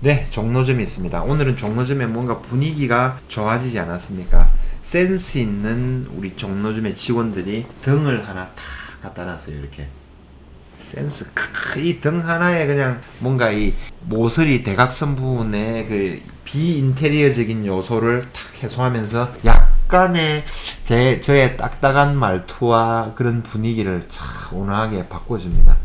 네, 종로점이 있습니다. 오늘은 종로점에 뭔가 분위기가 좋아지지 않았습니까? 센스 있는 우리 종로점의 직원들이 등을 하나 탁 갖다 놨어요, 이렇게. 센스 이 등 하나에 그냥 뭔가 이 모서리 대각선 부분에 그 비인테리어적인 요소를 탁 해소하면서 약간의 제 저의 딱딱한 말투와 그런 분위기를 참 온화하게 바꿔줍니다.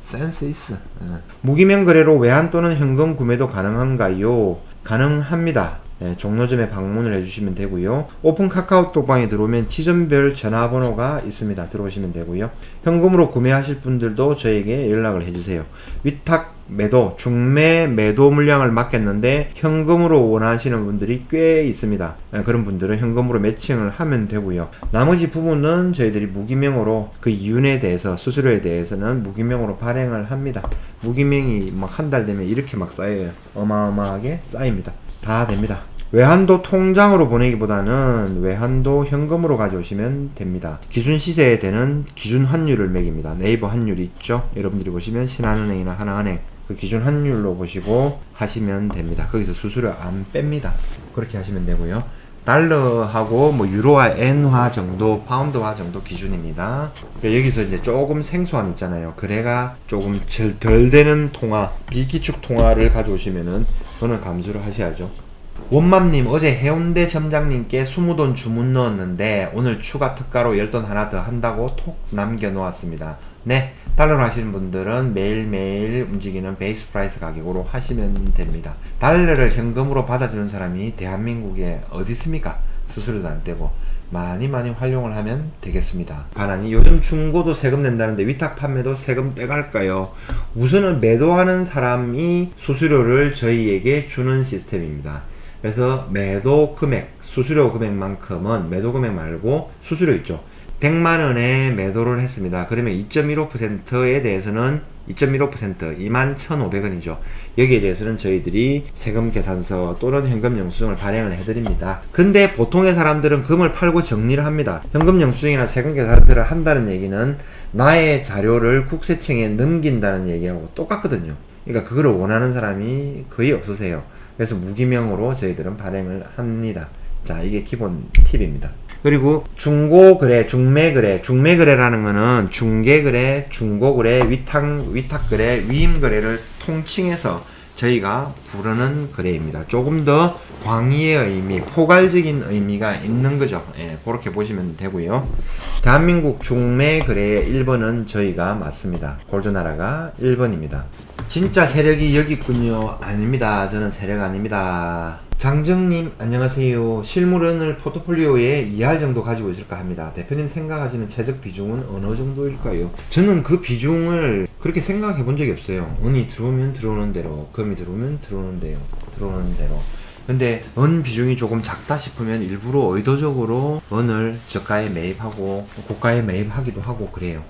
센스 있어. 예. 무기명 거래로 외환 또는 현금 구매도 가능한가요? 가능합니다. 예, 종로점에 방문을 해주시면 되고요. 오픈 카카오톡방에 들어오면 지점별 전화번호가 있습니다. 들어오시면 되고요. 현금으로 구매하실 분들도 저에게 연락을 해주세요. 위탁 매도, 중매 매도 물량을 맡겼는데 현금으로 원하시는 분들이 꽤 있습니다. 예, 그런 분들은 현금으로 매칭을 하면 되고요. 나머지 부분은 저희들이 무기명으로 그 이윤에 대해서 수수료에 대해서는 무기명으로 발행을 합니다. 무기명이 막 한 달 되면 이렇게 막 쌓여요. 어마어마하게 쌓입니다. 다 됩니다. 외환도 통장으로 보내기보다는 외환도 현금으로 가져오시면 됩니다. 기준 시세에 되는 기준 환율을 매깁니다. 네이버 환율 있죠? 여러분들이 보시면 신한은행이나 하나은행 그 기준 환율로 보시고 하시면 됩니다. 거기서 수수료 안 뺍니다. 그렇게 하시면 되고요. 달러하고 뭐 유로와 엔화 정도, 파운드화 정도 기준입니다. 그러니까 여기서 이제 조금 생소함 있잖아요. 거래가 조금 절- 덜 되는 통화, 비기축 통화를 가져오시면은 그거는 감수를 하셔야죠. 원맘님 어제 해운대 점장님께 20돈 주문 넣었는데 오늘 추가 특가로 10돈 하나 더 한다고 톡 남겨놓았습니다. 네, 달러로 하시는 분들은 매일매일 움직이는 베이스 프라이스 가격으로 하시면 됩니다. 달러를 현금으로 받아주는 사람이 대한민국에 어디 있습니까? 수수료도 안 떼고 많이 많이 활용을 하면 되겠습니다. 가난이 요즘 중고도 세금 낸다는데 위탁 판매도 세금 떼갈까요? 우선은 매도하는 사람이 수수료를 저희에게 주는 시스템입니다. 그래서 매도 금액, 수수료 금액만큼은 매도 금액 말고 수수료 있죠. 100만 원에 매도를 했습니다. 그러면 2.15%에 대해서는 2.15% 21,500원이죠. 여기에 대해서는 저희들이 세금 계산서 또는 현금 영수증을 발행을 해드립니다. 근데 보통의 사람들은 금을 팔고 정리를 합니다. 현금 영수증이나 세금 계산서를 한다는 얘기는 나의 자료를 국세청에 넘긴다는 얘기하고 똑같거든요. 그러니까 그거를 원하는 사람이 거의 없으세요. 그래서 무기명으로 저희들은 발행을 합니다. 자, 이게 기본 팁입니다. 그리고 중고거래, 중매거래, 중매거래라는 거는 중개거래, 중고거래, 위탁, 위탁거래, 위임거래를 통칭해서 저희가 부르는 거래입니다. 조금 더 광의의 의미, 포괄적인 의미가 있는 거죠. 예, 그렇게 보시면 되고요. 대한민국 중매 거래의 1번은 저희가 맞습니다. 골드나라가 1번입니다. 진짜 세력이 여기 있군요. 아닙니다. 저는 세력 아닙니다. 장정님 안녕하세요. 실물은을 포트폴리오에 2할 정도 가지고 있을까 합니다. 대표님 생각하시는 최적 비중은 어느 정도일까요? 저는 그 비중을 그렇게 생각해 본 적이 없어요. 은이 들어오면 들어오는 대로, 금이 들어오면 들어오는 대로, 들어오는 대로. 근데 은 비중이 조금 작다 싶으면 일부러 의도적으로 은을 저가에 매입하고 고가에 매입하기도 하고 그래요.